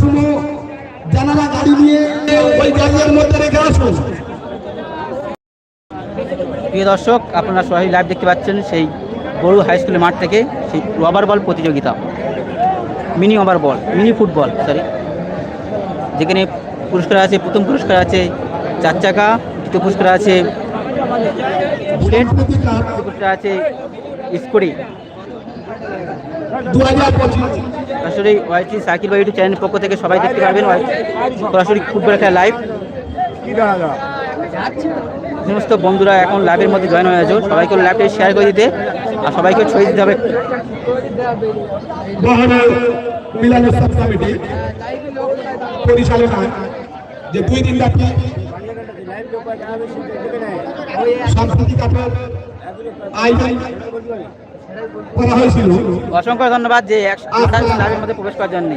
Sumo জানালা গাড়ি নিয়ে ওই গাড়ির মধ্যে রেখে আসুন। প্রিয় দর্শক আপনারা সবাই লাইভ দেখতে পাচ্ছেন সেই বড় হাই স্কুলের মাঠ থেকে সেই ওভার বল প্রতিযোগিতা। Mini over ball mini football sorry যেখানে পুরস্কার আছে প্রথম পুরস্কার আছে চার চাকা দ্বিতীয় পুরস্কার আছে বুলেট পুরস্কার আছে স্কুটি। দু হাজার পঁচিশ। সরাসরি ওয়াইটি সাইকেল বা ইউটিউব চ্যানেলের পক্ষ থেকে সবাই দেখতে পারবেন ওয়াই- সরাসরি ফুটবল খেলা লাইভ সমস্ত বন্ধুরা এখন লাইভের মধ্যে জয়েন হয়ে আছো। সবাইকে লাইভে শেয়ার করে দিতে। আর সবাইকে ছড়িয়ে দিতে হবে। পরিচালনায় যে দুই দিন ব্যাপী সাংস্কৃতিক আয়োজন করা হয়েছিল। অসংখ্য ধন্যবাদ যে একশো মধ্যে প্রবেশ করার জন্য।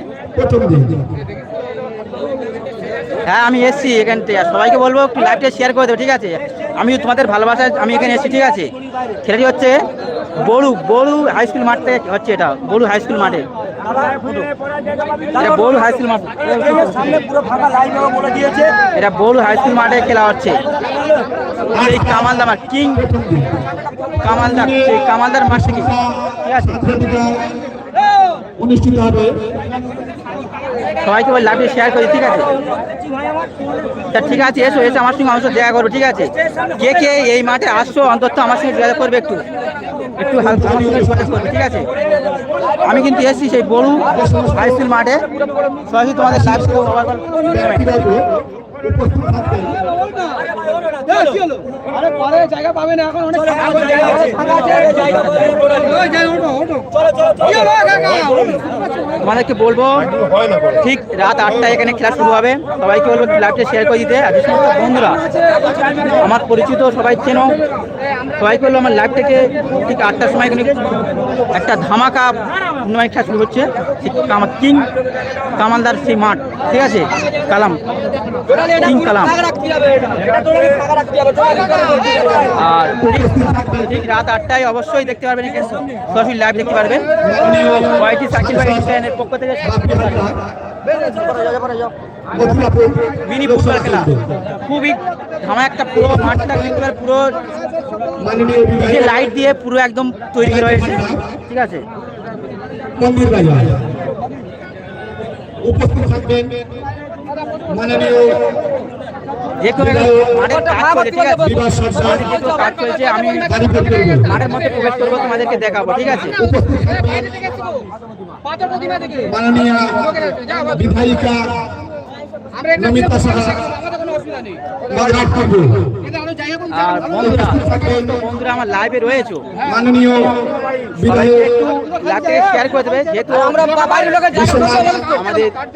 হ্যাঁ আমি এসছি এখান থেকে। সবাইকে বলব একটু লাইভটা শেয়ার করে দেবো ঠিক আছে? আমি তোমাদের ভালোবাসায় আমি এখানে এসেছি ঠিক আছে? খেলাটি হচ্ছে বড়ু বড়ু হাই স্কুল মাঠ থেকে হচ্ছে এটা বড়ু হাই স্কুল মাঠে। এটা বড়ু হাই স্কুল মাঠ। এটা বড়ু হাই স্কুল মাঠে খেলা হচ্ছে। এই কামালদার কিং কামালদার সেই কামালদার মাঠ থেকে। ঠিক আছে? প্রতিযোগিতা অনুষ্ঠিত হবে। সবাইকে বল লাইভে শেয়ার করি ঠিক আছে? তা ঠিক আছে এসো এসে আমার সঙ্গে আমার সঙ্গে দেখা করবে ঠিক আছে? কে কে এই মাঠে আসছো অন্তত আমার সঙ্গে যোগাযোগ করবে একটু। একটু হালকা যোগাযোগ করবে ঠিক আছে? আমি কিন্তু এসেছি সেই বড়ু হাই স্কুল মাঠে। সরাসরি তোমাদের লাইভ ব্যক্তিবর্গ উপস্থিত থাকবেন তোমাদেরকে বলব? ঠিক রাত আটটায় এখানে খেলা শুরু হবে। সবাইকে বলব লাইভটা শেয়ার করে দিতে। আর সমস্ত বন্ধুরা আমার পরিচিত সবাই চেনো, সবাইকে বলব আমার লাইভ থেকে ঠিক আটটার সময় এখানে একটা ধামাকা টুর্নামেন্ট খেলা শুরু হচ্ছে। সেই কামা কিং, কামালদার সেই মাঠ, ঠিক আছে? কালাম, কিং কালাম। আর ঠিক- রাত আটটায় অবশ্যই দেখতে পারবেন সরাসরি লাইভ দেখতে পারবেন। ওয়াইটি সাকিব ভাই চ্যানেলের পক্ষ থেকে মিনি ফুটবল খেলা। খুবই ধামা একটা পুরো মাঠটা পারেন পুরো লাইট দিয়ে পুরো একদম তৈরি রয়েছে। ঠিক আছে। মন্দির বাজার উপস্থিত থাকবেন মাননীয় যে কোনো মাঠের কাজ চলছে ঠিক আছে? বিভাস যে কোনো কাজ চলছে আমি মাঠের মধ্যে প্রবেশ করব তোমাদেরকে দেখাবো ঠিক আছে? বিধায়িকা নমিতা সাহা। আর বন্ধুরা বন্ধুরা আমার লাইভে রয়েছে। বিধায়ক একটু লাইভটাকে শেয়ার করে দেবে যেহেতু আমাদের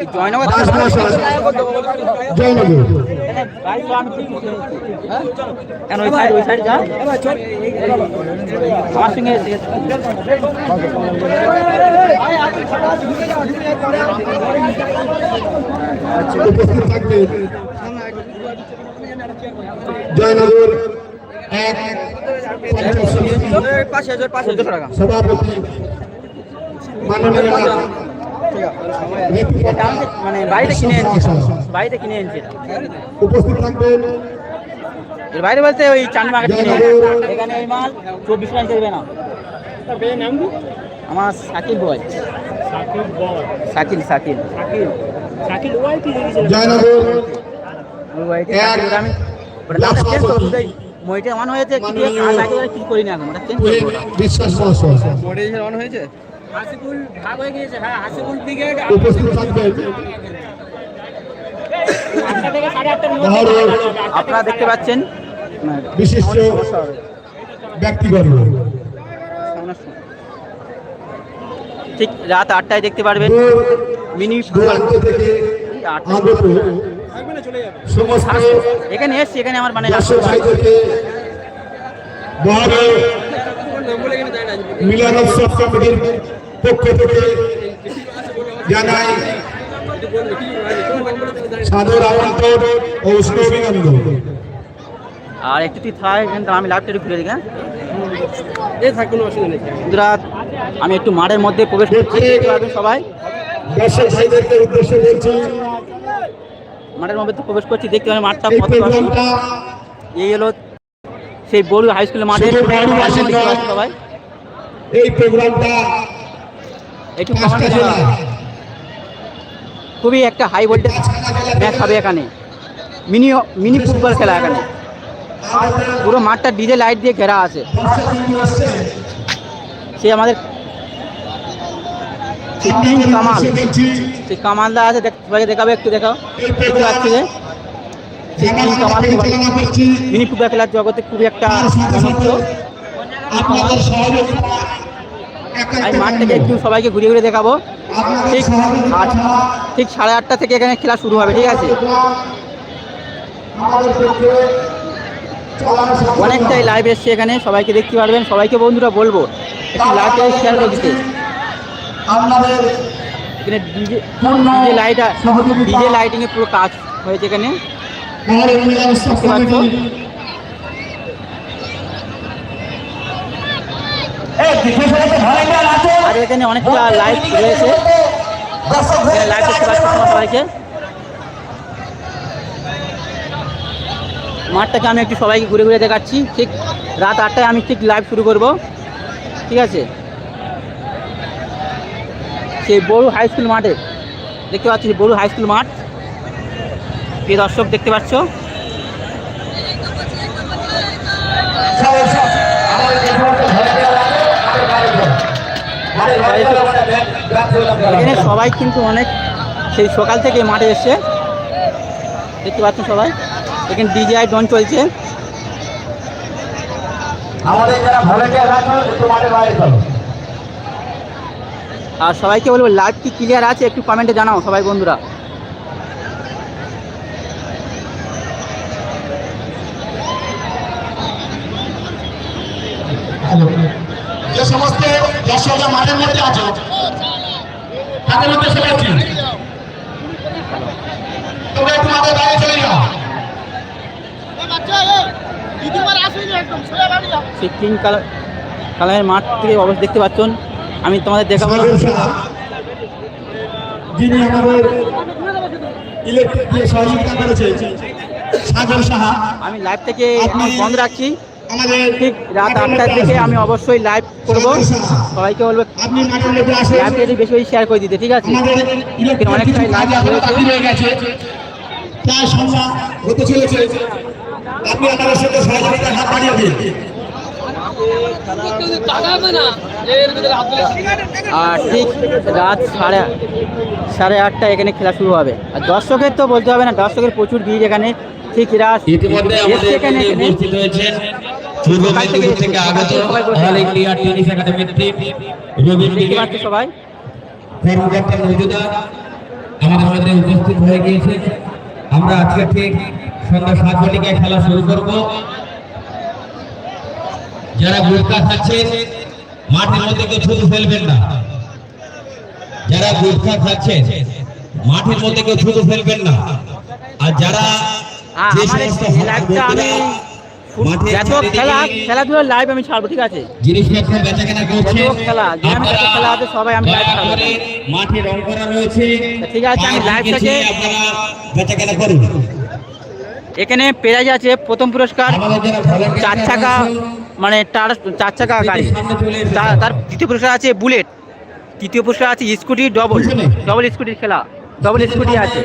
এই জয়নগর দাস জয়নগর। কেন ওই সাইড ওই সাইড যা আমার সঙ্গে উপস্থিত থাকবেন জয়নগর এক সভাপতি মাননীয় মানে বাড়িতে কিনে এনেছি বাড়িতে কিনে এনেছি। উপস্থিত বলতে ওই চান মার্কেট কিনে সাকিব বয় সাকিল জয়নগর দামটা চেঞ্জ করব বুঝলি? মইটা অন হয়েছে কি দিয়ে কাজ আগে কি করি না এখন ওটা চেঞ্জ করব। ওটা। বিশ্বাস মহাশয় অন হয়েছে? উপস্থিত থাকবেন আপনারা দেখতে পাচ্ছেন বিশিষ্ট ব্যক্তিবর্গ ঠিক রাত আটটায় দেখতে পারবেন। মিনি ফুটবল আগত সমস্ত এখানে এসছি এখানে আমার মানে দর্শক ভাইদেরকে মহরর কমিটির পক্ষ থেকে জানাই সাদর আমন্ত্রণ ও উষ্ণ অভিনন্দন আর একটু তুই থাক আমি লাইভটা একটু খুলে দিই হ্যাঁ? এই থাক কোনো অসুবিধা নেই। বন্ধুরা, আমি একটু মাঠের মধ্যে প্রবেশ করছি সবাই। দর্শক ভাইদেরকে উদ্দেশ্য বলছি মাঠের মধ্যে প্রবেশ করছি দেখতে পাবেন মাঠটা কত। এই হলো সেই বড়ু হাই স্কুলের পাচ্ছেন সবাই। এই প্রোগ্রামটা একটু খুবই একটা হাই ভোল্টেজ ম্যাচ হবে এখানে। মিনি মিনি ফুটবল খেলা এখানে। পুরো মাঠটা ডিজে লাইট দিয়ে ঘেরা আছে। সে আমাদের কামাল। সেই কামালদা আছে সবাইকে দেখাবে একটু দেখাও। তিন কামাল ফুটবল খেলার জগতে খুবই একটা আমি মাঠটাকে একটু সবাইকে ঘুরে ঘুরে দেখাবো। ঠিক ঠিক সাড়ে আটটা থেকে এখানে খেলা শুরু হবে ঠিক আছে? অনেকটাই লাইভ এসছে এখানে সবাইকে দেখতে পারবেন সবাইকে বন্ধুরা বলব একটু লাইভটা শেয়ার করে দিতে। আপনাদের এখানে DJ DJ light DJ lighting এর পুরো কাজ হয়েছে এখানে। আর এখানে অনেকটা লাইভ রয়েছে। লাইভ দেখতে পাচ্ছি সবাইকে মাঠটাকে আমি একটু সবাইকে ঘুরে ঘুরে দেখাচ্ছি। ঠিক রাত আটটায় আমি ঠিক লাইভ শুরু করব। ঠিক আছে? সেই বড় হাই স্কুল মাঠে। দেখতে পাচ্ছি বড় হাই স্কুল মাঠ। প্রিয় দর্শক, দেখতে পাচ্ছ? এখানে সবাই কিন্তু অনেক সেই সকাল থেকে মাঠে এসছে। দেখতে পাচ্ছেন সবাই? এখানে ডিজিআই ডন চলছে। আমাদের যারা একটু মাঠে বাইরে চলো। আর সবাইকে বলব লাইভ কি ক্লিয়ার আছে একটু কমেন্টে জানাও সবাই বন্ধুরা। যে সমস্ত দর্শকরা মাঠের মধ্যে আছো তাদের মধ্যে সবাই তোমরা একটু মাঠের বাইরে চলে যাও। সেই তিন কালার কালারের মাঠ থেকে অবস্থা দেখতে পাচ্ছেন। আমি তোমাদের দেখাবো যিনি আমাদের ইলেকট্রিক দিয়ে সহযোগিতা করেছে সাগর সাহা আমি লাইভ থেকে বন্ধ রাখছি। ঠিক রাত আটটার থেকে আমি অবশ্যই লাইভ করব। সবাইকে বলব লাইভটা একটু বেশি বেশি শেয়ার করে দিতে ঠিক আছে? অনেকটাই লাইভ হয়েছে। গেছে। প্রায় সন্ধ্যা হতে চলেছে। আপনি আমাদের সাথে সহযোগিতার হাত বাড়িয়ে দিন। আর ঠিক রাত সাড়ে সাড়ে আটটা এখানে খেলা শুরু হবে। আর দর্শকের তো বলতে হবে না দর্শকের প্রচুর ভিড় এখানে। ঠিক রাত এখানে। উপস্থিত সবাই আমাদের মধ্যে হয়ে গিয়েছে। আমরা আজকে ঠিক সন্ধ্যা সাত ঘটিকায় খেলা শুরু করব। যারা গুটকা খাচ্ছেন মাঠের মধ্যে কেউ থুতু ফেলবেন না। যারা গুটকা খাচ্ছেন মাঠের মধ্যে কেউ থুতু ফেলবেন না। আর যারা যে সমস্ত খেলা খেলাধুলার লাইভ আমি ছাড়বো ঠিক আছে? জিনিসপত্র বেচা কেনা করছে খেলা, আছে সবাই আমি ছাড়বো। মাঠে রং করা রয়েছে। ঠিক আছে, আমি পায়ে থেকে- আপনারা বেচা কেনা করুন। এখানে প্রাইজ আছে প্রথম পুরস্কার চার চাকা মানে তার চার চাকা গাড়ি। তার তৃতীয় পুরস্কার আছে বুলেট। তৃতীয় পুরস্কার আছে স্কুটি ডবল ডবল স্কুটির খেলা। ডবল স্কুটি আছে।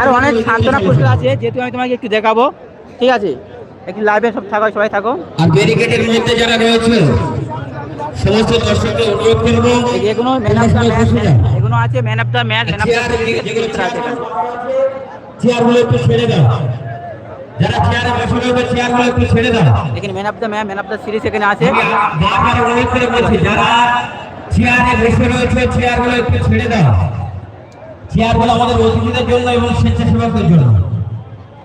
আর অনেক সান্ত্বনা পুরস্কার আছে যেহেতু আমি তোমাকে একটু দেখাবো। ঠিক আছে? একটু লাইভে সব থাকো সবাই থাকো। আর ব্যারিকেডের মধ্যে যারা রয়েছে সমস্ত দর্শককে অনুরোধ করব এগুলো ম্যান অফ দ্য ম্যাচ এগুলো আছে man of the match man of the চেয়ারগুলো একটু ছেড়ে দাও যারা চেয়ারে বসে রয়েছে চেয়ারগুলো একটু ছেড়ে দাও। Man of the man man of the series এখানে আছে। বারবার অনুরোধ করে বলছি যারা চেয়ারে বসে রয়েছে চেয়ারগুলো একটু ছেড়ে দাও। চেয়ারগুলো আমাদের অতিথিদের জন্য এবং স্বেচ্ছাসেবকদের জন্য।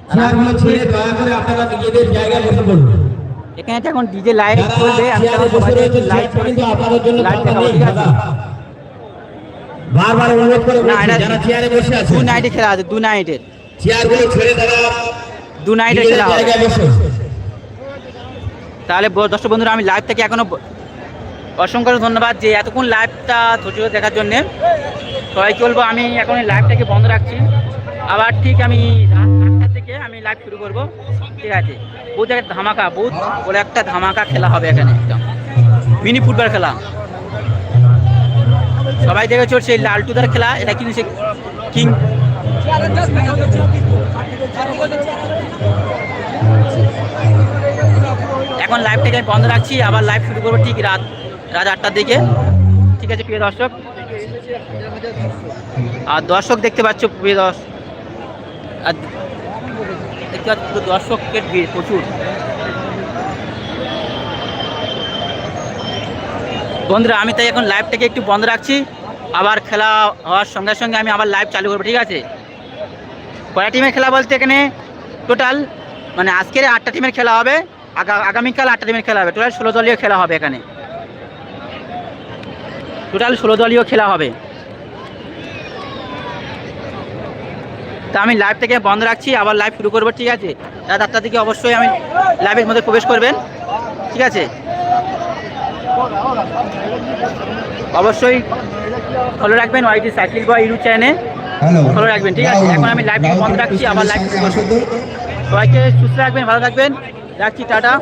চেয়ারগুলো ছেড়ে দয়া করে আপনারা নিজেদের জায়গায় বসে পড়ুন। এখানে এখন ডিজে যারা চলবে আমি তাহলে বসে সবাইকে রয়েছে লাইভ চেয়ারটা কিন্তু আপনাদের জন্য লাইভ দেখাবো ঠিক আছে? বারবার অনুরোধ করে যারা চেয়ারে বসে আছে দু নাইটে খেলা আছে দু নাইটের চেয়ারগুলো ছেড়ে দাও দু নিজেদের খেলা হবে তাহলে দর্শক বন্ধুরা আমি লাইভ থেকে এখনও অসংখ্য ধন্যবাদ যে এতক্ষণ লাইভটা ধৈর্য দেখার জন্যে। সবাইকে বলব আমি এখন লাইভটাকে বন্ধ রাখছি। আবার ঠিক আমি আটটার থেকে আমি লাইভ শুরু করব। ঠিক আছে? বহুত একটা ধামাকা বহুত বলে একটা ধামাকা খেলা হবে এখানে। একদম। মিনি ফুটবল খেলা। সবাই দেখেছ সেই লালটুদার খেলা? এটা কিন্তু সে কিং এখন লাইভটাকে বন্ধ রাখছি, আবার লাইভ শুরু করব ঠিক রাত রাত আটটার দিকে। ঠিক আছে, প্রিয় দর্শক? আর দর্শক দেখতে পাচ্ছ, প্রিয় দর্শক আর দর্শকের ভিড় প্রচুর। বন্ধুরা, আমি তাই এখন লাইভটাকে একটু বন্ধ রাখছি। আবার খেলা হওয়ার সঙ্গে সঙ্গে আমি আবার লাইভ চালু করব, ঠিক আছে? কয়টা টিমের খেলা বলতে এখানে? টোটাল মানে আজকের আটটা টিমের খেলা হবে, আগা- আগামীকাল আটটা টিমের খেলা হবে। টোটাল ষোলো দলীয় খেলা হবে এখানে। টোটাল ষোলো দলীয় খেলা হবে। তা আমি লাইভ থেকে বন্ধ রাখছি, আবার লাইভ শুরু করব, ঠিক আছে? রাত আটটার থেকে অবশ্যই আমি লাইভের মধ্যে প্রবেশ করবেন, ঠিক আছে? অবশ্যই ফলো রাখবেন ওয়াইটি সাইকেল বয় ইউটিউব চ্যানেলে ফলো রাখবেন ঠিক আছে? এখন আমি লাইভ বন্ধ রাখছি আবার লাইভ সবাইকে সুস্থ রাখবেন ভালো থাকবেন। রাখছি টাটা।